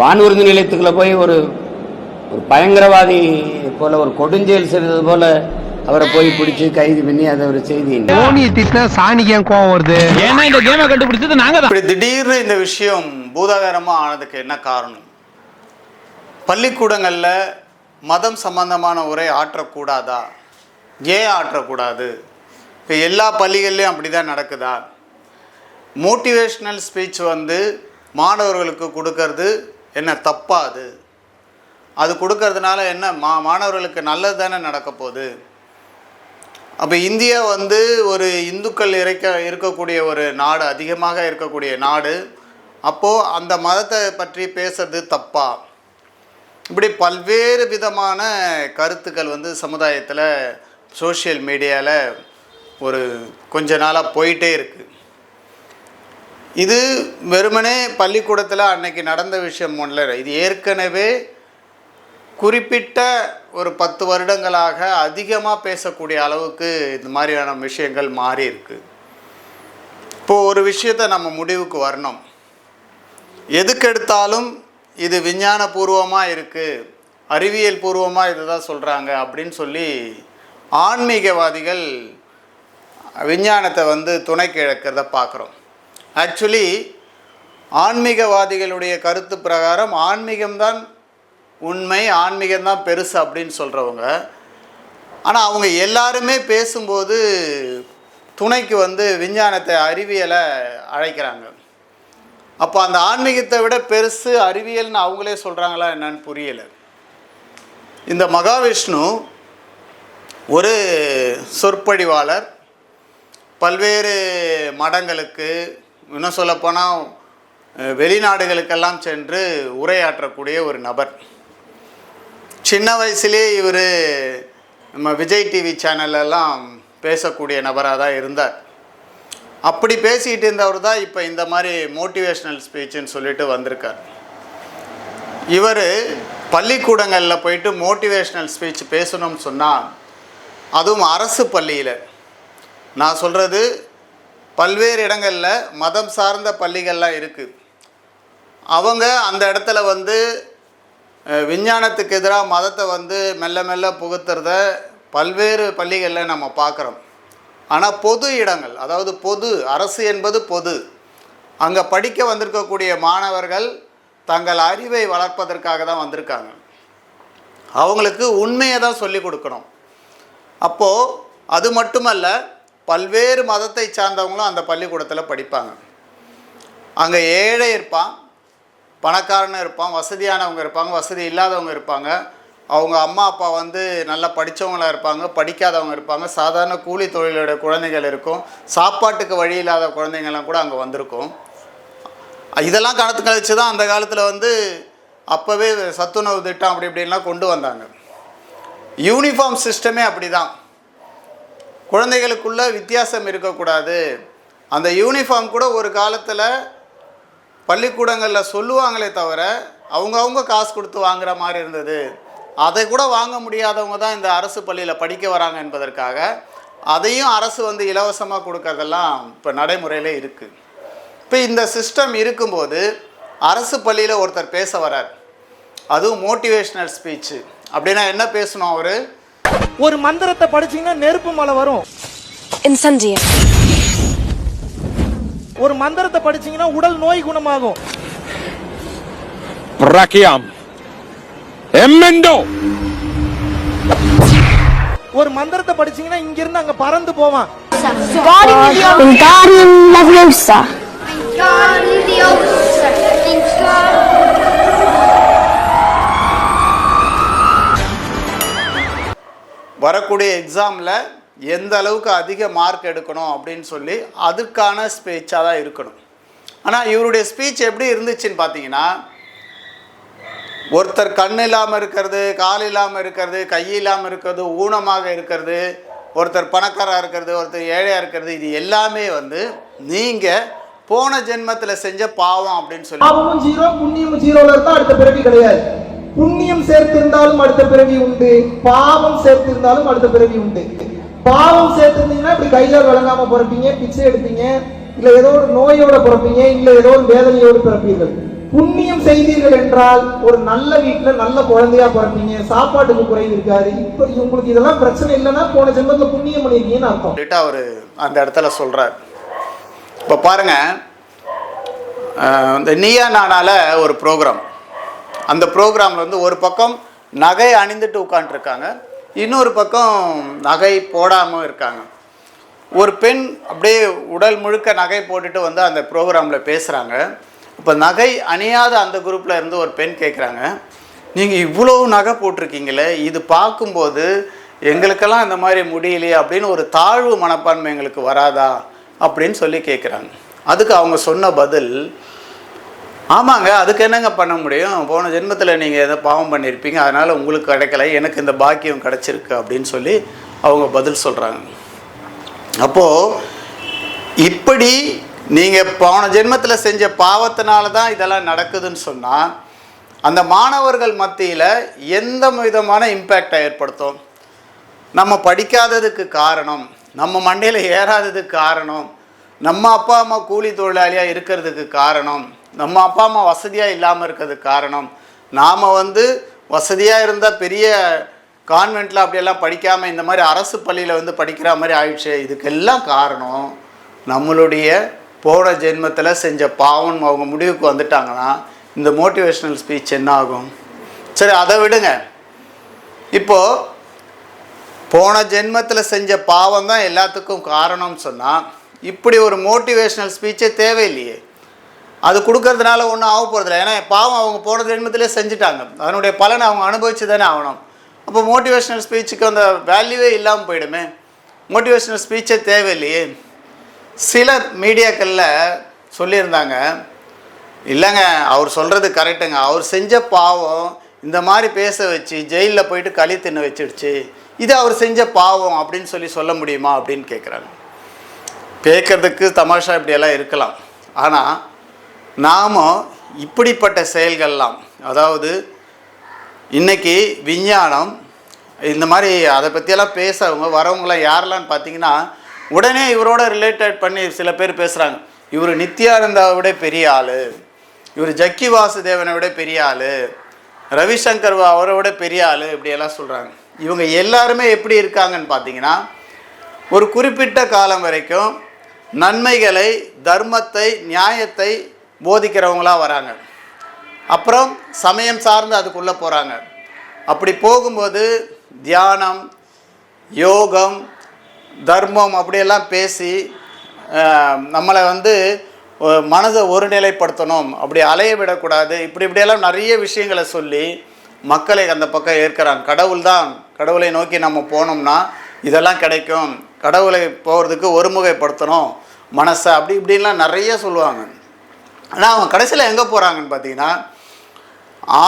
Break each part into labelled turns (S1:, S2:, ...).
S1: வானூர்தி நிலையத்துக்குள்ள போய் ஒரு ஒரு பயங்கரவாதி போல ஒரு கொடுஞ்செயல் செய்தது போல அவரை போய் பிடிச்சு கைது பண்ணி அதை ஒரு செய்தி
S2: தோனியை திட்டினா சாணிக்கு ஏன் கோவம் வருது?
S3: ஏன்னா இந்த கேமை கண்டுபிடிச்சது நாங்க தான்
S4: இப்படி திடீர்னு இந்த விஷயம் பூதாகரமா ஆனதுக்கு என்ன காரணம்? பள்ளிக்கூடங்களில் மதம் சம்பந்தமான உரை ஆற்றக்கூடாதா? ஏன் ஆற்றக்கூடாது? இப்போ எல்லா பள்ளிகள்லையும் அப்படி தான் நடக்குதா? மோட்டிவேஷ்னல் ஸ்பீச் வந்து மாணவர்களுக்கு கொடுக்கறது என்ன தப்பா அது அது கொடுக்கறதுனால என்ன? மா மாணவர்களுக்கு நல்லது தானே நடக்க போகுது? அப்போ இந்தியா வந்து ஒரு இந்துக்கள் இறைக்க இருக்கக்கூடிய ஒரு நாடு அதிகமாக இருக்கக்கூடிய நாடு. அப்போது அந்த மதத்தை பற்றி பேசுறது தப்பா? இப்படி பல்வேறு விதமான கருத்துக்கள் வந்து சமுதாயத்தில் சோஷியல் மீடியாவில் ஒரு கொஞ்ச நாளாக போயிட்டே இருக்குது இது வெறுமனே பள்ளிக்கூடத்தில் அன்னைக்கு நடந்த விஷயம் ஒன்றில் இது ஏற்கனவே குறிப்பிட்ட ஒரு பத்து வருடங்களாக அதிகமாக பேசக்கூடிய அளவுக்கு இந்த மாதிரியான விஷயங்கள் மாறி இருக்கு. இப்போது ஒரு விஷயத்தை நம்ம முடிவுக்கு வரணும். எதுக்கெடுத்தாலும் இது விஞ்ஞானபூர்வமாக இருக்குது அறிவியல் பூர்வமாக இதை தான் சொல்கிறாங்க அப்படின்னு சொல்லி ஆன்மீகவாதிகள் விஞ்ஞானத்தை வந்து துணை கிழக்கிறத பார்க்குறோம் ஆக்சுவலி ஆன்மீகவாதிகளுடைய கருத்து பிரகாரம் ஆன்மீகம்தான் உண்மை ஆன்மீகம்தான் பெருசு அப்படின்னு சொல்கிறவங்க ஆனால் அவங்க எல்லாருமே பேசும்போது துணைக்கு வந்து விஞ்ஞானத்தை அறிவியலை அழைக்கிறாங்க. அப்போ அந்த ஆன்மீகத்தை விட பெருசு அறிவியல்னு அவங்களே சொல்கிறாங்களா என்னன்னு புரியலை. இந்த மகாவிஷ்ணு ஒரு சொற்பொழிவாளர் பல்வேறு மடங்களுக்கு இன்னும் சொல்லப்போனால் வெளிநாடுகளுக்கெல்லாம் சென்று உரையாற்றக்கூடிய ஒரு நபர். சின்ன வயசுலேயே இவர் நம்ம விஜய் டிவி சேனல்லலாம் பேசக்கூடிய நபராக தான் இருந்தார். அப்படி பேசிக்கிட்டு இருந்தவர் தான் இப்போ இந்த மாதிரி மோட்டிவேஷ்னல் ஸ்பீச்சுன்னு சொல்லிட்டு வந்திருக்கார். இவர் பள்ளிக்கூடங்களில் போயிட்டு மோட்டிவேஷ்னல் ஸ்பீச் பேசணும்னு சொன்னால் அதுவும் அரசு பள்ளியில். நான் சொல்கிறது பல்வேறு இடங்களில் மதம் சார்ந்த பள்ளிகள்லாம் இருக்குது அவங்க அந்த இடத்துல வந்து விஞ்ஞானத்துக்கு எதிராக மதத்தை வந்து மெல்ல மெல்ல புகுத்துறத பல்வேறு பள்ளிகளில் நம்ம பார்க்குறோம் ஆனால் பொது இடங்கள் அதாவது பொது அரசு என்பது பொது. அங்கே படிக்க வந்திருக்கக்கூடிய மாணவர்கள் தங்கள் அறிவை வளர்ப்பதற்காக தான் வந்திருக்காங்க. அவங்களுக்கு உண்மையை தான் சொல்லிக் கொடுக்கணும். அப்போது அது மட்டுமல்ல பல்வேறு மதத்தை சார்ந்தவங்களும் அந்த பள்ளிக்கூடத்தில் படிப்பாங்க. அங்கே ஏழை இருப்பான் பணக்காரனும் இருப்பான் வசதியானவங்க இருப்பாங்க வசதி இல்லாதவங்க இருப்பாங்க. அவங்க அம்மா அப்பா வந்து நல்லா படித்தவங்களாக இருப்பாங்க படிக்காதவங்க இருப்பாங்க. சாதாரண கூலி தொழிலோட குழந்தைகள் இருக்கும். சாப்பாட்டுக்கு வழி இல்லாத குழந்தைங்கள்லாம் கூட அங்கே வந்திருக்கும். இதெல்லாம் கணத்து கழிச்சு தான் அந்த காலத்தில் வந்து அப்போவே சத்துணவு திட்டம் அப்படி இப்படின்லாம் கொண்டு வந்தாங்க. யூனிஃபார்ம் சிஸ்டமே அப்படி தான் குழந்தைகளுக்குள்ள வித்தியாசம் இருக்கக்கூடாது. அந்த யூனிஃபார்ம் கூட ஒரு காலத்தில் பள்ளிக்கூடங்களில் சொல்லுவாங்களே தவிர அவங்கவுங்க காசு கொடுத்து வாங்குகிற மாதிரி இருந்தது. அதை கூட வாங்க முடியாதவங்க தான் இந்த அரசு பள்ளியில் படிக்க வராங்க என்பதற்காக அதையும் அரசு வந்து இலவசமாக கொடுக்கறதெல்லாம் இப்போ நடைமுறையில் இருக்குது இப்போ இந்த சிஸ்டம் இருக்கும்போது அரசு பள்ளியில் ஒருத்தர் பேச வரார் அதுவும் மோட்டிவேஷ்னல் ஸ்பீச்சு அப்படின்னா என்ன பேசணும் அவர்?
S5: ஒரு மந்திரத்தை படிச்சீங்கன்னா நெருப்பு மலை வரும். ஒரு மந்திரத்தை படிச்சீங்கன்னா உடல் நோய் குணமாகும்.
S3: Emmendo.
S5: ஒரு மந்திரத்தை படிச்சீங்கன்னா இங்க இருந்து அங்க பறந்து போவான்
S6: Wingardium Leviosa.
S4: வரக்கூடிய எக்ஸாமில் எந்த அளவுக்கு அதிக மார்க் எடுக்கணும் அப்படின்னு சொல்லி அதுக்கான ஸ்பீச்சாக தான் இருக்கணும். ஆனால் இவருடைய ஸ்பீச் எப்படி இருந்துச்சுன்னு பார்த்தீங்கன்னா ஒருத்தர் கண் இல்லாமல் இருக்கிறது கால் இல்லாமல் இருக்கிறது கை இல்லாமல் இருக்கிறது ஊனமாக இருக்கிறது ஒருத்தர் பணக்காராக இருக்கிறது ஒருத்தர் ஏழையாக இருக்கிறது இது எல்லாமே வந்து நீங்கள் போன ஜென்மத்தில் செஞ்ச பாவம் அப்படின்னு சொல்லி
S5: ஜீரோ புண்ணியம் ஜீரோவில் இருந்தால் அடுத்த பிறவி கிடையாது. புண்ணியம் சேர்த்திருந்தாலும் அடுத்த பிறவி உண்டு. பாவம் சேர்த்திருந்தாலும் அடுத்த பிறவி உண்டு. பாவம் சேர்த்திருந்தீங்கன்னா இப்படி கையால் விளங்காம பிறப்பீங்க பிச்சை எடுப்பீங்க இல்ல ஏதோ ஒரு நோயோட பிறப்பீங்க இல்ல ஏதோ ஒரு வேதனையோடு பிறப்பீர்கள். புண்ணியம் செய்தீர்கள் என்றால் ஒரு நல்ல வீட்டுல நல்ல குழந்தையா பிறப்பீங்க சாப்பாட்டுக்கு குறைவு இருக்காது. இப்ப உங்களுக்கு இதெல்லாம் பிரச்சனை இல்லைன்னா போன ஜென்மத்துல புண்ணியம் பண்ணிருக்கீங்கன்னு அர்த்தம்.
S4: அவரு அவர் அந்த இடத்துல சொல்றாரு. இப்ப பாருங்க இந்த நீயா நானால ஒரு ப்ரோக்ராம் அந்த ப்ரோக்ராமில் வந்து ஒரு பக்கம் நகை அணிந்துட்டு உட்காண்ட்ருக்காங்க இன்னொரு பக்கம் நகை போடாமல் இருக்காங்க. ஒரு பெண் அப்படியே உடல் முழுக்க நகை போட்டுட்டு வந்து அந்த ப்ரோக்ராமில் பேசுகிறாங்க இப்போ நகை அணியாத அந்த குரூப்பில் இருந்து ஒரு பெண் கேட்குறாங்க நீங்கள் இவ்வளோ நகை போட்டிருக்கீங்களே இது பார்க்கும்போது எங்களுக்கெல்லாம் இந்த மாதிரி முடியலையே அப்படின்னு ஒரு தாழ்வு மனப்பான்மை எங்களுக்கு வராதா அப்படின்னு சொல்லி கேட்குறாங்க அதுக்கு அவங்க சொன்ன பதில் ஆமாங்க அதுக்கு என்னங்க பண்ண முடியும்? போன ஜென்மத்தில் நீங்கள் எதை பாவம் பண்ணியிருப்பீங்க அதனால் உங்களுக்கு கிடைக்கல எனக்கு இந்த பாக்கியம் கிடைச்சிருக்கு அப்படின்னு சொல்லி அவங்க பதில் சொல்கிறாங்க அப்போது இப்படி நீங்கள் போன ஜென்மத்தில் செஞ்ச பாவத்தினால தான் இதெல்லாம் நடக்குதுன்னு சொன்னால் அந்த மாணவர்கள் மத்தியில் எந்த விதமான இம்பேக்டை ஏற்படுத்தும்? நம்ம படிக்காததுக்கு காரணம் நம்ம மண்டையில் ஏறாததுக்கு காரணம் நம்ம அப்பா அம்மா கூலி தொழிலாளியாக இருக்கிறதுக்கு காரணம் நம்ம அப்பா அம்மா வசதியாக இல்லாமல் இருக்கிறதுக்கு காரணம். நாம் வந்து வசதியாக இருந்தால் பெரிய கான்வெண்ட்டில் அப்படியெல்லாம் படிக்காமல் இந்த மாதிரி அரசு பள்ளியில் வந்து படிக்கிற மாதிரி ஆயிடுச்சு. இதுக்கெல்லாம் காரணம் நம்மளுடைய போன ஜென்மத்தில் செஞ்ச பாவம் அவங்க முடிவுக்கு வந்துட்டாங்கன்னா இந்த மோட்டிவேஷ்னல் ஸ்பீச் என்ன ஆகும்? சரி அதை விடுங்க. இப்போது போன ஜென்மத்தில் செஞ்ச பாவம் தான் எல்லாத்துக்கும் காரணம்னு சொன்னால் இப்படி ஒரு மோட்டிவேஷ்னல் ஸ்பீச்சே தேவையில்லையே. அது கொடுக்கறதுனால ஒன்றும் ஆக போகிறதில்ல ஏன்னா பாவம் அவங்க போன ஜென்மத்திலே செஞ்சுட்டாங்க. அதனுடைய பலனை அவங்க அனுபவிச்சு தானே ஆகணும். அப்போ மோட்டிவேஷ்னல் ஸ்பீச்சுக்கு அந்த வேல்யூவே இல்லாமல் போயிடுமே. மோட்டிவேஷ்னல் ஸ்பீச்சே தேவையில்லையே. சில மீடியாக்களில் சொல்லியிருந்தாங்க இல்லைங்க அவர் சொல்கிறது கரெக்டுங்க அவர் செஞ்ச பாவம் இந்த மாதிரி பேச வச்சு ஜெயிலில் போயிட்டு களி தின்னு வச்சிடுச்சு. இது அவர் செஞ்ச பாவம் அப்படின்னு சொல்லி சொல்ல முடியுமா? அப்படின்னு கேட்குறாங்க கேட்குறதுக்கு தமாஷா இப்படியெல்லாம் இருக்கலாம். ஆனால் நாம் இப்படிப்பட்ட செயல்கள்லாம் அதாவது இன்றைக்கி விஞ்ஞானம் இந்த மாதிரி அதை பற்றியெல்லாம் பேசுகிறவங்க வரவங்களாம் யாரெல்லாம் பார்த்தீங்கன்னா உடனே இவரோட ரிலேட்டட் பண்ணி சில பேர் பேசுகிறாங்க இவர் நித்யானந்தாவை விட பெரிய ஆள். இவர் ஜக்கி வாசுதேவனை விட பெரிய ஆள். ரவிசங்கர் அவரை விட பெரிய ஆள் இப்படியெல்லாம் சொல்கிறாங்க இவங்க எல்லாருமே எப்படி இருக்காங்கன்னு பார்த்தீங்கன்னா ஒரு குறிப்பிட்ட காலம் வரைக்கும் நன்மைகளை தர்மத்தை நியாயத்தை போதிக்கிறவங்களா வராங்க. அப்புறம் சமயம் சார்ந்து அதுக்குள்ளே போகிறாங்க அப்படி போகும்போது தியானம் யோகம் தர்மம் அப்படியெல்லாம் பேசி நம்மளை வந்து மனதை ஒருநிலைப்படுத்தணும். அப்படி அலைய விடக்கூடாது. இப்படி இப்படியெல்லாம் நிறைய விஷயங்களை சொல்லி மக்களை அந்த பக்கம் ஏற்கிறாங்க. கடவுள் தான். கடவுளை நோக்கி நம்ம போனோம்னா இதெல்லாம் கிடைக்கும். கடவுளை போகிறதுக்கு ஒருமுகைப்படுத்தணும். மனசை அப்படி இப்படின்லாம் நிறைய சொல்லுவாங்க. ஆனால் அவங்க கடைசியில் எங்கே போகிறாங்கன்னு பார்த்தீங்கன்னா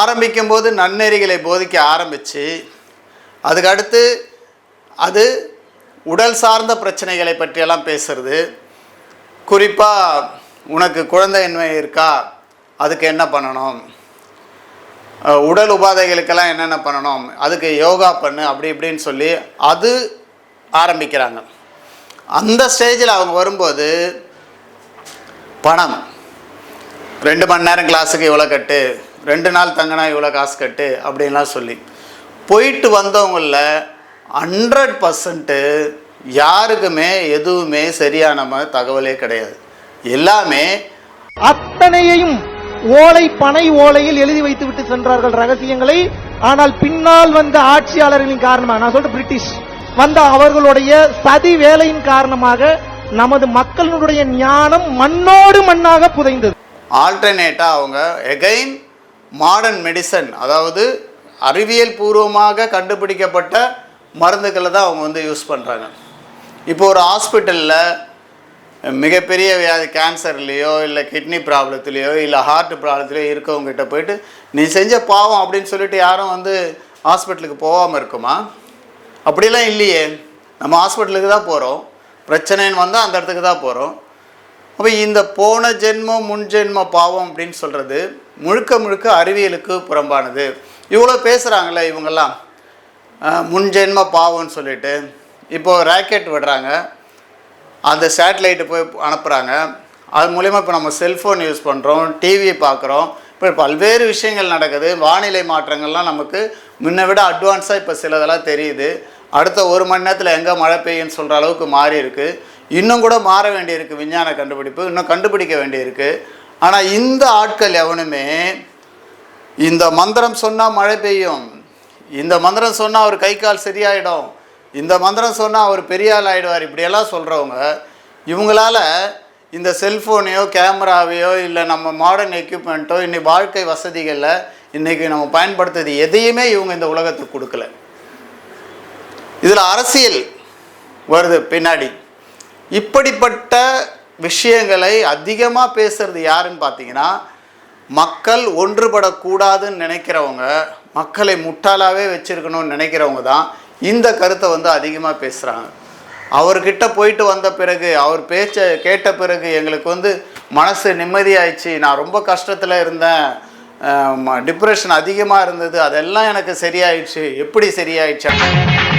S4: ஆரம்பிக்கும்போது நன்னெறிகளை போதிக்க ஆரம்பித்து அதுக்கு அடுத்து அது உடல் சார்ந்த பிரச்சனைகளை பற்றியெல்லாம் பேசுறது. குறிப்பாக உனக்கு குழந்தையின்மை இருக்கா? அதுக்கு என்ன பண்ணணும்? உடல் உபாதைகளுக்கெல்லாம் என்னென்ன பண்ணணும்? அதுக்கு யோகா பண்ணு அப்படி இப்படின்னு சொல்லி அது ஆரம்பிக்கிறாங்க. அந்த ஸ்டேஜில் அவங்க வரும்போது பணம். ரெண்டு மணி நேரம் கிளாஸுக்கு இவ்வளோ கட்டு ரெண்டு நாள் தங்கினா இவ்வளோ காசு கட்டு அப்படின்லாம் சொல்லி. போயிட்டு வந்தவங்களில் ஹண்ட்ரட் பர்சன்ட்டு யாருக்குமே எதுவுமே சரியான தகவலே கிடையாது. எல்லாமே
S5: அத்தனையையும் ஓலை பனை ஓலையில் எழுதி வைத்து விட்டு சென்றார்கள் ரகசியங்களை. ஆனால் பின்னால் வந்த ஆட்சியாளர்களின் காரணமாக நான் சொல்றேன் பிரிட்டிஷ் வந்த அவர்களுடைய சதி வேலையின் காரணமாக நமது மக்களுடைய ஞானம் மண்ணோடு மண்ணாக புதைந்தது.
S4: ஆல்டர்னேட்டாக அவங்க எகைன் மாடர்ன் மெடிசன் அதாவது அறிவியல் பூர்வமாக கண்டுபிடிக்கப்பட்ட மருந்துகளை தான் அவங்க வந்து யூஸ் பண்ணுறாங்க இப்போ ஒரு ஹாஸ்பிட்டலில் மிகப்பெரிய வியாதி கேன்சர்லேயோ இல்லை கிட்னி ப்ராப்ளத்துலேயோ இல்லை ஹார்ட் ப்ராப்ளத்துலேயோ இருக்கவங்ககிட்ட போயிட்டு நீ செஞ்ச பாவம் அப்படின்னு சொல்லிட்டு யாரும் வந்து ஹாஸ்பிட்டலுக்கு போகாமல் இருக்குமா? அப்படிலாம் இல்லையே. நம்ம ஹாஸ்பிட்டலுக்கு தான் போகிறோம் பிரச்சனைன்னு வந்தால் அந்த இடத்துக்கு தான் போகிறோம் அப்போ இந்த போன ஜென்மம் முன் ஜென்ம பாவம் அப்படின்னு சொல்கிறது முழுக்க முழுக்க அறிவியலுக்கு புறம்பானது. இவ்வளோ பேசுகிறாங்களே இவங்கெல்லாம். முன் ஜென்ம பாவம்னு சொல்லிட்டு. இப்போது ராக்கெட் விடுறாங்க. அந்த சேட்டலைட்டு போய் அனுப்புகிறாங்க அது மூலிமா இப்போ நம்ம செல்ஃபோன் யூஸ் பண்ணுறோம் டிவி பார்க்குறோம் இப்போ பல்வேறு விஷயங்கள் நடக்குது. வானிலை மாற்றங்கள்லாம் நமக்கு முன்ன விட அட்வான்ஸாக இப்போ சிலதெல்லாம் தெரியுது. அடுத்த ஒரு மணி நேரத்தில் எங்கே மழை பெய்யும்னு சொல்கிற அளவுக்கு மாறி இருக்குது இன்னும் கூட மாற வேண்டியிருக்கு விஞ்ஞான கண்டுபிடிப்பு இன்னும் கண்டுபிடிக்க வேண்டியிருக்கு. ஆனால் இந்த ஆட்கள் எவனுமே இந்த மந்திரம் சொன்னால் மழை பெய்யும் இந்த மந்திரம் சொன்னால் அவர் கை கால் சரியாயிடும் இந்த மந்திரம் சொன்னால் அவர் பெரிய ஆள் இப்படியெல்லாம் சொல்கிறவங்க இவங்களால இந்த செல்ஃபோனையோ கேமராவையோ இல்லை நம்ம மாடர்ன் எக்யூப்மெண்ட்டோ இன்னைக்கு வாழ்க்கை வசதிகளில் இன்றைக்கி நம்ம பயன்படுத்துறது எதையுமே இவங்க இந்த உலகத்துக்கு கொடுக்கல. இதில் அரசியல் வருது பின்னாடி. இப்படிப்பட்ட விஷயங்களை அதிகமாக பேசுகிறது யாருன்னு பார்த்தீங்கன்னா மக்கள் ஒன்றுபடக்கூடாதுன்னு நினைக்கிறவங்க மக்களை முட்டாளாகவே வச்சுருக்கணும்னு நினைக்கிறவங்க தான் இந்த கருத்தை வந்து அதிகமாக பேசுகிறாங்க அவர்கிட்ட போயிட்டு வந்த பிறகு அவர் பேச்சை கேட்ட பிறகு எங்களுக்கு வந்து மனசு நிம்மதியாயிடுச்சு. நான் ரொம்ப கஷ்டத்தில் இருந்தேன். டிப்ரெஷன் அதிகமாக இருந்தது. அதெல்லாம் எனக்கு சரியாயிடுச்சு. எப்படி சரியாயிடுச்சு?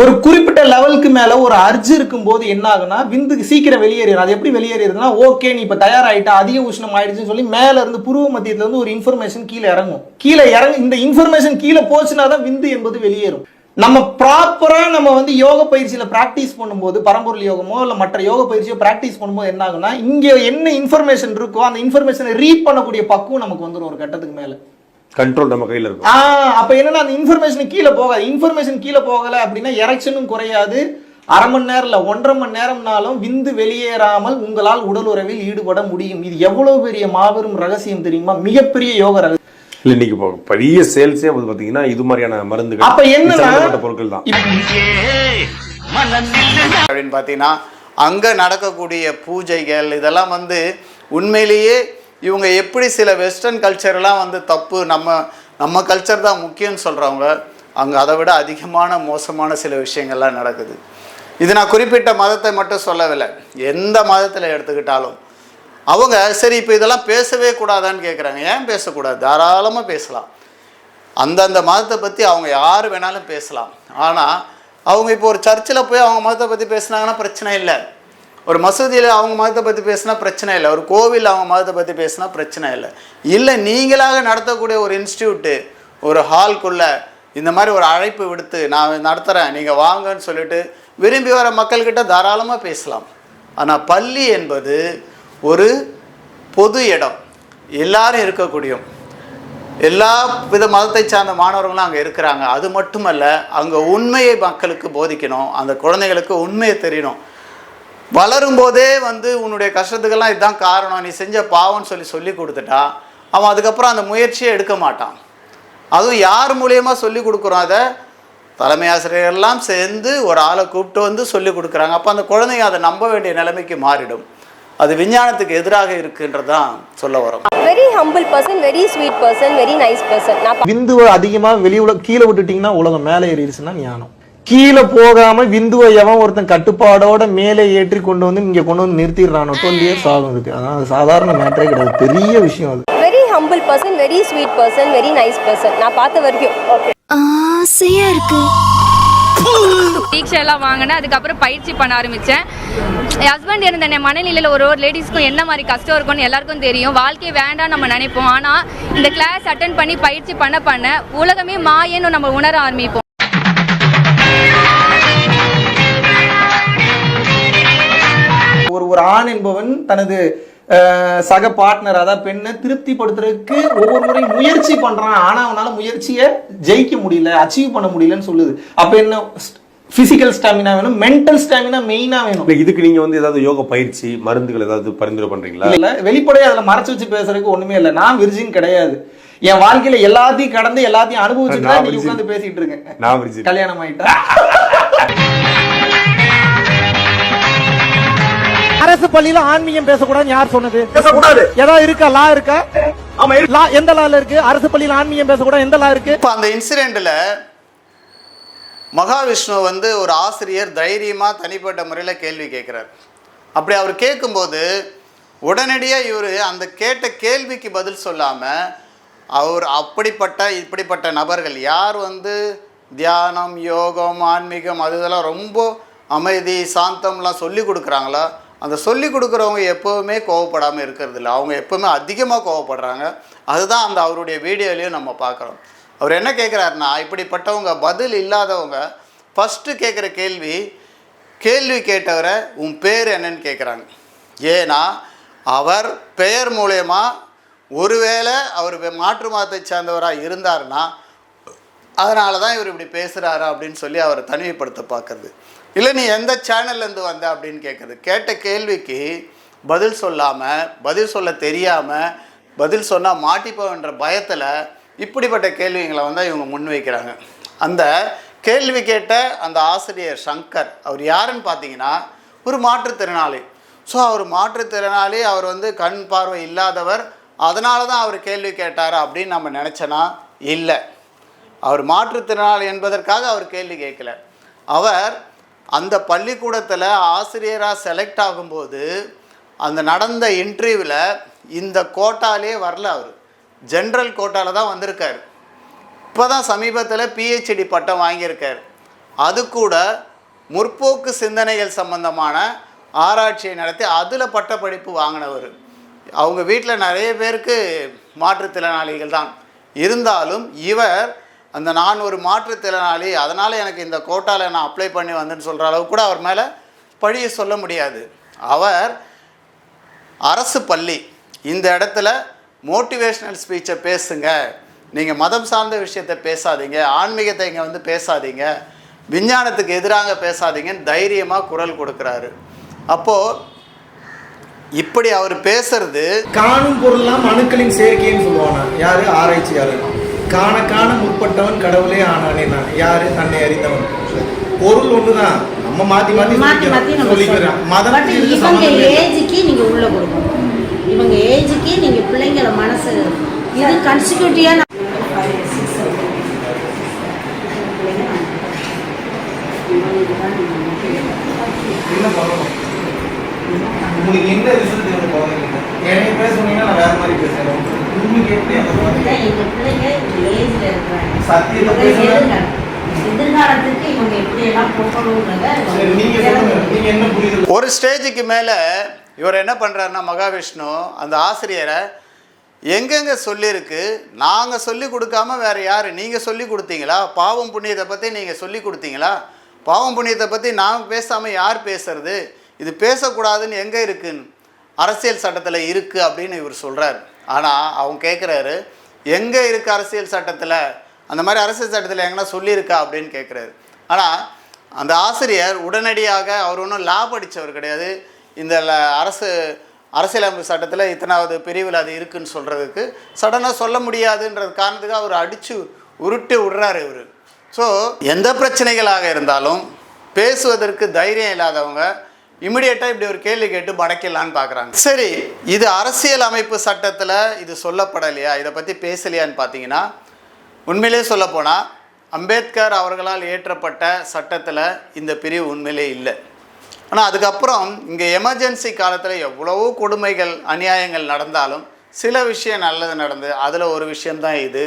S5: ஒரு குறிப்பிட்ட லெவலுக்கு மேல ஒரு அர்ஜ் இருக்கும்போது என்ன ஆகுனா விந்து சீக்கிரம் வெளியேறிடும் அது எப்படி வெளியேறிடுதுன்னா ஓகே நீ இப்ப தயாராயிட்டா அதிக உஷ்ணம் ஆயிடுச்சுன்னு சொல்லி மேல இருந்து புருவ மத்தியத்துல இருந்து ஒரு இன்ஃபர்மேஷன் கீழே இறங்கும். கீழே இறங்கு இந்த இன்ஃபர்மேஷன் கீழே போச்சுன்னா தான் விந்து என்பது வெளியேறும். நம்ம ப்ராப்பரா நம்ம வந்து யோக பயிற்சியில பிராக்டிஸ் பண்ணும்போது பரம்பொருள் யோகமோ இல்ல மற்ற யோக பயிற்சியோ பிராக்டிஸ் பண்ணும்போது என்ன ஆகுனா இங்க என்ன இன்ஃபர்மேஷன் இருக்கோ அந்த இன்ஃபர்மேஷனை ரீட் பண்ணக்கூடிய பக்குவம் நமக்கு வந்துடும் ஒரு கட்டத்துக்கு மேல.
S7: கண்ட்ரோல் நம்ம கையில இருக்கும்.
S5: ஆ அப்ப என்னன்னா அந்த இன்ஃபர்மேஷன் கீழே போகாது. இன்ஃபர்மேஷன் கீழே போகல அப்படின்னா எரெக்ஷனும் குறையாது. அரை மணி நேரம் இல்ல ஒன்றரை மணி நேரம்னாலும் விந்து வெளியேறாமல் உங்களால் உடல் உறவில் ஈடுபட முடியும். இது எவ்வளவு பெரிய மாபெரும் ரகசியம் தெரியுமா? மிகப்பெரிய யோக ரகசியம்.
S7: இன்னைக்கு பெரிய சேல்ஸே வந்து பாத்தீங்கன்னா இது மாதிரியான மருந்துகள்
S5: அப்ப என்னன்னா
S7: சம்பந்தப்பட்ட பொருட்கள் தான்.
S4: அப்படின்னு பார்த்தீங்கன்னா அங்கே நடக்கக்கூடிய பூஜைகள் இதெல்லாம் வந்து உண்மையிலேயே இவங்க எப்படி சில வெஸ்டர்ன் கல்ச்சர்லாம் வந்து தப்பு நம்ம நம்ம கல்ச்சர் தான் முக்கியம்னு சொல்கிறவங்க அங்கே அதை விட அதிகமான மோசமான சில விஷயங்கள்லாம் நடக்குது. இது நான் குறிப்பிட்ட மதத்தை மட்டும் சொல்லவில்லை. எந்த மதத்தில் எடுத்துக்கிட்டாலும். அவங்க சரி இப்போ இதெல்லாம் பேசவே கூடாதான்னு கேட்குறாங்க ஏன் பேசக்கூடாது? தாராளமாக பேசலாம். அந்தந்த மதத்தை பற்றி அவங்க யார் வேணாலும் பேசலாம். ஆனால் அவங்க இப்போ ஒரு சர்ச்சில் போய் அவங்க மதத்தை பற்றி பேசுனாங்கன்னா பிரச்சனை இல்லை. ஒரு மசூதியில் அவங்க மதத்தை பற்றி பேசினா பிரச்சனை இல்லை. ஒரு கோவில் அவங்க மதத்தை பற்றி பேசினா பிரச்சனை இல்லை. இல்லை நீங்களாக நடத்தக்கூடிய ஒரு இன்ஸ்டியூட்டு ஒரு ஹால்குள்ளே இந்த மாதிரி ஒரு அழைப்பு விடுத்து நான் நடத்துகிறேன் நீங்கள் வாங்கன்னு சொல்லிட்டு விரும்பி வர மக்கள்கிட்ட தாராளமாக பேசலாம். ஆனால் பள்ளி என்பது ஒரு பொது இடம். எல்லாரும் இருக்கக்கூடிய எல்லா வித மதத்தை சார்ந்த மாணவர்களும் அங்கே இருக்கிறாங்க. அது மட்டுமல்ல அங்கே உண்மையை மக்களுக்கு போதிக்கணும். அந்த குழந்தைகளுக்கு உண்மையை தெரியணும். வளரும்போதே வந்து உன்னுடைய கஷ்டத்துக்கெல்லாம் இதுதான் காரணம். நீ செஞ்ச பாவம்னு சொல்லி சொல்லி கொடுத்துட்டா அவன் அதுக்கப்புறம் அந்த முயற்சியை எடுக்க மாட்டான். அதுவும் யார் மூலியமா சொல்லி கொடுக்குறோம் அதை? தலைமை ஆசிரியர்கள்லாம் சேர்ந்து ஒரு ஆளை கூப்பிட்டு வந்து சொல்லி கொடுக்குறாங்க. அப்போ அந்த குழந்தைங்க அதை நம்ப வேண்டிய நிலைமைக்கு மாறிடும். அது விஞ்ஞானத்துக்கு எதிராக இருக்குன்றது தான் சொல்ல வரோம்.
S8: Very humble person very sweet person very nice person
S5: விந்துவை அதிகமா வெளி உலக கீழே விட்டுட்டீங்கன்னா உலகம் மேலே ஏறிடுச்சுன்னா ஞானம். கீழே போகாம விந்துவை எவன் ஒருத்தன் கட்டுப்பாடோட மேலே ஏற்றி கொண்டு வந்து இங்க கொண்டு வந்து நிறுத்திடுறானோ? டுவெல் இயர்ஸ் ஆகும் இதுக்கு. அதான் அது சாதாரண மேட்டரே கிடையாது. பெரிய விஷயம் அது.
S8: Very humble person very sweet person very nice person நான் பார்த்த வரைக்கும்.
S6: ஆசையா இருக்கு.
S9: தீட்சை எல்லாம் வாங்கினேன். அதுக்கப்புறம் பயிற்சி பண்ண ஆரம்பித்தேன் என் ஹஸ்பண்ட் இருந்த என் மனநிலையில் ஒரு ஒரு லேடிஸ்க்கும் என்ன மாதிரி கஷ்டம் இருக்கும்னு எல்லாருக்கும் தெரியும். வாழ்க்கையை வேண்டாம் நம்ம நினைப்போம். ஆனால் இந்த கிளாஸ் அட்டன் பண்ணி பயிற்சி பண்ண பண்ண உலகமே மாயன்னு நம்ம உணர ஆரம்பிப்போம்.
S5: ஒரு ஆண் என்பவன் தனது சக பார்ட்னர் அதாவது பெண்ணை திருப்திப்படுத்துறதுக்கு ஒவ்வொரு முறையும் முயற்சி பண்றான். ஆனா அவனால முயற்சியை ஜெயிக்க முடியல அச்சீவ் பண்ண முடியலன்னு சொல்லுது. அப்ப என்ன பிசிக்கல் ஸ்டாமினா வேணும் மென்டல் ஸ்டாமினா மெயினா வேணும்.
S7: இதுக்கு நீங்க வந்து ஏதாவது யோக பயிற்சி மருந்துகள் ஏதாவது பரிந்துரை பண்றீங்களா?
S5: இல்ல வெளிப்படையா அதுல மறைச்சு வச்சு பேசுறதுக்கு ஒண்ணுமே இல்ல. நான் விர்ஜின் கிடையாது. என் வாழ்க்கையில எல்லாத்தையும் கடந்து எல்லாத்தையும் அனுபவிச்சுட்டு. உட்கார்ந்து பேசிட்டு இருக்கேன். கல்யாணம் ஆயிட்டா? அரசு பள்ளியில ஆன்மீகம் பேசக்கூடாதுன்னு யார் சொன்னது? பேசக்கூடாது. ஏதாவது இருக்கா? லா இருக்கா? லா எந்த லால இருக்கு? அரசு பள்ளியில ஆன்மீகம் பேசக்கூடாது எந்த லா இருக்கு?
S4: இப்போ அந்த இன்சிடெண்ட்டில் மகாவிஷ்ணு வந்து ஒரு ஆசிரியர் தைரியமாக தனிப்பட்ட முறையில் கேள்வி கேட்குறார் அப்படி அவர் கேட்கும்போது உடனடியாக இவர் அந்த கேட்ட கேள்விக்கு பதில் சொல்லாமல் அவர் அப்படிப்பட்ட இப்படிப்பட்ட நபர்கள் யார் வந்து தியானம் யோகம் ஆன்மீகம் அது இதெல்லாம் ரொம்ப அமைதி சாந்தம்லாம் சொல்லி கொடுக்குறாங்களோ? அந்த சொல்லி கொடுக்குறவங்க எப்போவுமே கோவப்படாமல் இருக்கிறது இல்லை அவங்க எப்போவுமே அதிகமாக கோவப்படுறாங்க. அதுதான் அந்த அவருடைய வீடியோலையும் நம்ம பார்க்குறோம். அவர் என்ன கேட்குறாருன்னா இப்படிப்பட்டவங்க பதில் இல்லாதவங்க ஃபஸ்ட்டு கேட்குற கேள்வி கேள்வி கேட்டவரை உன் பேர் என்னன்னு கேட்குறாங்க ஏன்னா அவர் பெயர் மூலயமா ஒருவேளை அவர் மாற்று மதத்தை சேர்ந்தவராக இருந்தாருன்னா அதனால தான் இவர் இப்படி பேசுகிறாரு அப்படின்னு சொல்லி அவரை தனிமைப்படுத்த பார்க்குறது. இல்லை நீ எந்த சேனல்லேருந்து வந்த அப்படின்னு கேட்குது. கேட்ட கேள்விக்கு பதில் சொல்லாமல் பதில் சொல்ல தெரியாமல் பதில் சொன்னால் மாட்டிப்போன்ற பயத்தில் இப்படிப்பட்ட கேள்விகளை வந்து இவங்க முன்வைக்கிறாங்க. அந்த கேள்வி கேட்ட அந்த ஆசிரியர் சங்கர் அவர் யாருன்னு பார்த்தீங்கன்னா ஒரு மாற்றுத்திறனாளி. ஸோ அவர் மாற்றுத்திறனாளி அவர் வந்து கண் பார்வை இல்லாதவர் அதனால தான் அவர் கேள்வி கேட்டார் அப்படின்னு நம்ம நினச்சோன்னா இல்லை. அவர் மாற்றுத்திறனாளி என்பதற்காக அவர் கேள்வி கேட்கல. அவர் அந்த பள்ளிக்கூடத்தில் ஆசிரியராக செலக்ட் ஆகும்போது அந்த நடந்த இன்டர்வியூவில் இந்த கோட்டாலே வரல அவர். ஜென்ரல் கோட்டாவில் தான் வந்திருக்கார். இப்போ தான் சமீபத்தில் பிஹெச்டி பட்டம் வாங்கியிருக்கார். அது கூட முற்போக்கு சிந்தனைகள் சம்பந்தமான ஆராய்ச்சியை நடத்தி அதில் பட்டப்படிப்பு வாங்கினவர். அவங்க வீட்டில் நிறைய பேருக்கு மாற்றுத்திறனாளிகள் தான். இருந்தாலும் இவர் அந்த நான் ஒரு மாற்றுத்திறனாளி அதனால் எனக்கு இந்த கோட்டாவில் நான் அப்ளை பண்ணி வந்தேன்னு சொல்கிற அளவு கூட அவர் மேலே பழியை சொல்ல முடியாது. அவர் அரசு பள்ளி இந்த இடத்துல மோட்டிவேஷ்னல் ஸ்பீச்சை பேசுங்க. நீங்கள் மதம் சார்ந்த விஷயத்தை பேசாதீங்க ஆன்மீகத்தை இங்கே வந்து பேசாதீங்க விஞ்ஞானத்துக்கு எதிராக பேசாதீங்கன்னு தைரியமாக குரல் கொடுக்குறாரு. அப்போது இப்படி அவர் பேசுறது
S5: காணும் பொருள்லாம் அணுக்களின் சேர்க்கைன்னு சொல்லுவாங்க. யாரு? ஆராய்ச்சியாளர். காண காண முற்பட்டவன் கடவுளே ஆனானேனா யாரு? தன்னை அறிந்தவன். பொருள் ஒண்ணுதான். நம்ம மாத்தி மாத்தி சொல்லிக்கிறோம். மதம்
S10: இவங்க ஏஜுக்கு நீங்க உள்ள கொடுக்கணும். இவங்க ஏஜுக்கு நீங்க பிள்ளைங்கள மனசு இது கன்சிக்யூட்டிவா
S5: என்ன பண்ணணும் உங்களுக்கு என்ன ரிசல்ட் எனக்கு குழந்தைங்க என்னை பேச சொன்னீங்கன்னா நான் வேற மாதிரி பேசுறேன். உங்களுக்கு எப்படி அந்த குழந்தைங்க சத்தியத்தை புரியுது?
S4: ஒரு ஸ்டேஜுக்கு மேலே இவர் என்ன பண்ணுறாருன்னா மகாவிஷ்ணு அந்த ஆசிரியரை எங்கெங்க சொல்லியிருக்கு நாங்கள் சொல்லி கொடுக்காம வேறு யார்? நீங்கள் சொல்லி கொடுத்தீங்களா? பாவம் புண்ணியத்தை பற்றி நீங்கள் சொல்லி கொடுத்தீங்களா? பாவம் புண்ணியத்தை பற்றி நான் பேசாமல் யார் பேசுறது? இது பேசக்கூடாதுன்னு எங்கே இருக்குன்னு? அரசியல் சட்டத்தில் இருக்குது அப்படின்னு இவர் சொல்கிறார் ஆனால் அவங்க கேட்குறாரு எங்கே இருக்குது அரசியல் சட்டத்தில்? அந்த மாதிரி அரசியல் சட்டத்தில் எங்கன்னா சொல்லியிருக்கா? அப்படின்னு கேட்குறாரு ஆனால் அந்த ஆசிரியர் உடனடியாக அவர் ஒன்றும் லா படித்தவர் கிடையாது. இந்த ல- அரசு அரசியலமைப்பு சட்டத்தில் இத்தனாவது பிரிவில் அது இருக்குன்னு சொல்கிறதுக்கு சடனாக சொல்ல முடியாதுன்றது காரணத்துக்கு அவர் அடித்து உருட்டி விடுறாரு இவர். ஸோ எந்த பிரச்சனைகளாக இருந்தாலும் பேசுவதற்கு தைரியம் இல்லாதவங்க இமிடியேட்டாக இப்படி ஒரு கேள்வி கேட்டு படைக்கலான்னு பார்க்குறாங்க சரி இது அரசியல் அமைப்பு சட்டத்தில் இது சொல்லப்படலையா? இதை பற்றி பேசலையான்னு பார்த்தீங்கன்னா உண்மையிலே சொல்லப்போனால் அம்பேத்கர் அவர்களால் இயற்றப்பட்ட சட்டத்தில் இந்த பிரிவு உண்மையிலே இல்லை. ஆனால் அதுக்கப்புறம் இங்கே எமர்ஜென்சி காலத்தில் எவ்வளவோ கொடுமைகள் அநியாயங்கள் நடந்தாலும் சில விஷயம் நல்லது நடந்து அதில் ஒரு விஷயம்தான் இது.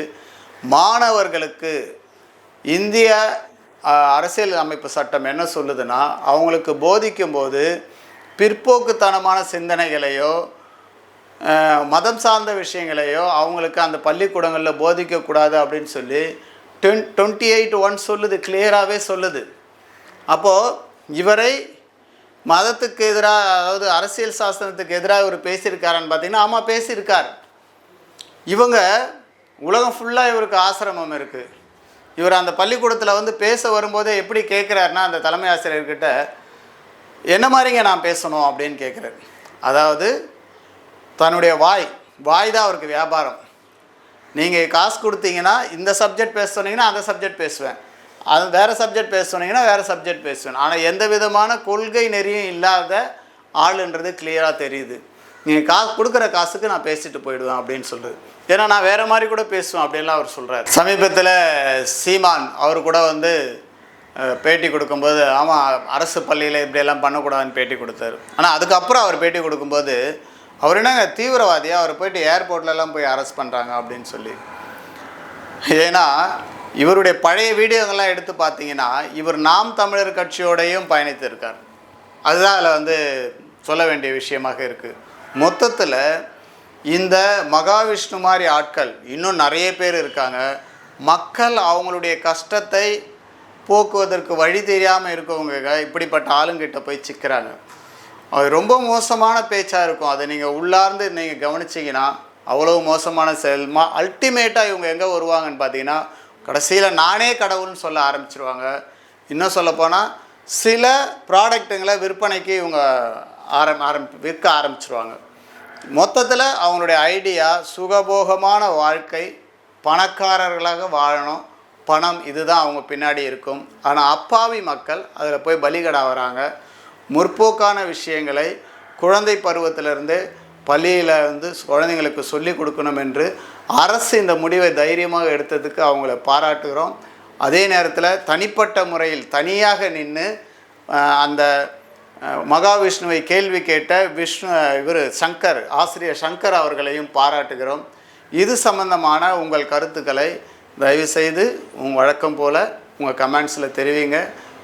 S4: மாணவர்களுக்கு இந்திய அரசியல் அமைப்பு சட்டம் என்ன சொல்லுதுன்னா அவங்களுக்கு போதிக்கும்போது பிற்போக்குத்தனமான சிந்தனைகளையோ மதம் சார்ந்த விஷயங்களையோ அவங்களுக்கு அந்த பள்ளிக்கூடங்களில் போதிக்கக்கூடாது அப்படின்னு சொல்லி டென் டுவெண்ட்டி எயிட் ஒன் சொல்லுது கிளியராகவே சொல்லுது. அப்போது இவரை மதத்துக்கு எதிராக அதாவது அரசியல் சாசனத்துக்கு எதிராக இவர் பேசியிருக்காரான்னு பார்த்தீங்கன்னா ஆமாம் பேசியிருக்கார். இவங்க உலகம் ஃபுல்லாக இவருக்கு ஆசிரமம் இருக்குது இவர் அந்த பள்ளிக்கூடத்தில் வந்து பேச வரும்போதே எப்படி கேட்குறாருன்னா அந்த தலைமை ஆசிரியர்கிட்ட என்ன மாதிரிங்க நான் பேசணும்? அப்படின்னு கேட்குறாரு அதாவது தன்னுடைய வாய் வாய் தான் அவருக்கு வியாபாரம். நீங்கள் காசு கொடுத்தீங்கன்னா இந்த சப்ஜெக்ட் பேச சொன்னீங்கன்னா அந்த சப்ஜெக்ட் பேசுவேன். அது வேறு சப்ஜெக்ட் பேச சொன்னீங்கன்னா வேறு சப்ஜெக்ட் பேசுவேன். ஆனால் எந்த விதமான கொள்கை நெறியும் இல்லாத ஆளுன்றது கிளியராக தெரியுது. நீங்கள் காசு கொடுக்குற காசுக்கு நான் பேசிட்டு போயிடுவேன் அப்படின்னு சொல்லுது ஏன்னா நான் வேறு மாதிரி கூட பேசுவேன் அப்படின்லாம் அவர் சொல்கிறார் சமீபத்தில் சீமான் அவர் கூட வந்து பேட்டி கொடுக்கும்போது ஆமாம் அரசு பள்ளியில் இப்படியெல்லாம் பண்ணக்கூடாதுன்னு பேட்டி கொடுத்தாரு. ஆனால் அதுக்கப்புறம் அவர் பேட்டி கொடுக்கும்போது அவர் என்னங்க தீவிரவாதியாக அவர் போயிட்டு ஏர்போர்ட்லலாம் போய் அரெஸ்ட் பண்ணுறாங்க அப்படின்னு சொல்லி. ஏன்னா இவருடைய பழைய வீடியோங்கள்லாம் எடுத்து பார்த்தீங்கன்னா இவர் நாம் தமிழர் கட்சியோடையும் பயணித்திருக்கார். அதுதான் அதில் வந்து சொல்ல வேண்டிய விஷயமாக இருக்குது மொத்தத்தில் இந்த மகாவிஷ்ணு மாதிரி ஆட்கள் இன்னும் நிறைய பேர் இருக்காங்க. மக்கள் அவங்களுடைய கஷ்டத்தை போக்குவதற்கு வழி தெரியாமல் இருக்கவங்க இப்படிப்பட்ட ஆளுங்கிட்ட போய் சிக்கிறாங்க. அது ரொம்ப மோசமான பேச்சாக இருக்கும். அதை நீங்கள் உள்ளார்ந்து நீங்கள் கவனிச்சிங்கன்னா அவ்வளோ மோசமான செயல்மா அல்டிமேட்டாக இவங்க எங்கே வருவாங்கன்னு பார்த்தீங்கன்னா கடைசியில் நானே கடவுள்னு சொல்ல ஆரம்பிச்சிருவாங்க. இன்னும் சொல்லப்போனால் சில ப்ராடக்ட்டுங்களை விற்பனைக்கு இவங்க ஆரம் ஆரம்பி விற்க ஆரம்பிச்சிருவாங்க. மொத்தத்தில் அவங்களுடைய ஐடியா சுகபோகமான வாழ்க்கை பணக்காரர்களாக வாழணும். பணம் இதுதான் அவங்க பின்னாடி இருக்கும். ஆனால் அப்பாவி மக்கள் அதில் போய் பலிகடா வராங்க முற்போக்கான விஷயங்களை குழந்தை பருவத்திலிருந்து பள்ளியில் வந்து குழந்தைங்களுக்கு சொல்லிக் கொடுக்கணும் என்று அரசு இந்த முடிவை தைரியமாக எடுத்ததுக்கு அவங்கள பாராட்டுகிறோம். அதே நேரத்தில் தனிப்பட்ட முறையில் தனியாக நின்று அந்த மகாவிஷ்ணுவை கேள்வி கேட்ட விஷ்ணு இவர் சங்கர் ஆசிரியர் சங்கர் அவர்களையும் பாராட்டுகிறோம். இது சம்பந்தமான உங்கள் கருத்துக்களை தயவுசெய்து உங்கள் வழக்கம் போல் உங்கள் கமெண்ட்ஸில் தெரிவிங்க.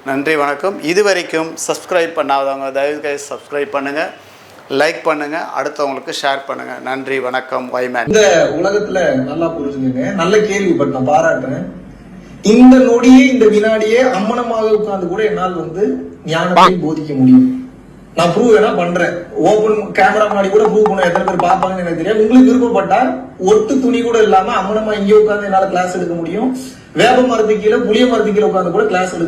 S4: நன்றி வணக்கம். இது வரைக்கும் சப்ஸ்கிரைப் பண்ணாதவங்க தயவு சப்ஸ்கிரைப் பண்ணுங்கள் லைக் பண்ணுங்கள் அடுத்தவங்களுக்கு ஷேர் பண்ணுங்கள் நன்றி வணக்கம். வைமேன்
S5: இந்த உலகத்துல நல்லா புரிஞ்சுங்க நல்ல கேள்வி பட் பாராட்டுறேன். இந்த நொடியே இந்த வினாடியே அம்மனமாக உட்கார்ந்து கூட என்னால் வந்து ஞானத்தை போதிக்க முடியும். நான் ப்ரூவ் வேணா பண்றேன். ஓபன் கேமரா முன்னாடி கூட ப்ரூவ் பண்ண எத்தனை பேர் பார்ப்பாங்கன்னு எனக்கு தெரியும் உங்களுக்கு விருப்பப்பட்டா ஒட்டு துணி கூட இல்லாம அம்மனமா இங்கே உட்கார்ந்து என்னால கிளாஸ் எடுக்க முடியும். வேப்ப மரத்துக்கு கீழே புளிய மரத்துக்கு கீழே உட்கார்ந்து கூட கிளாஸ் எடுக்க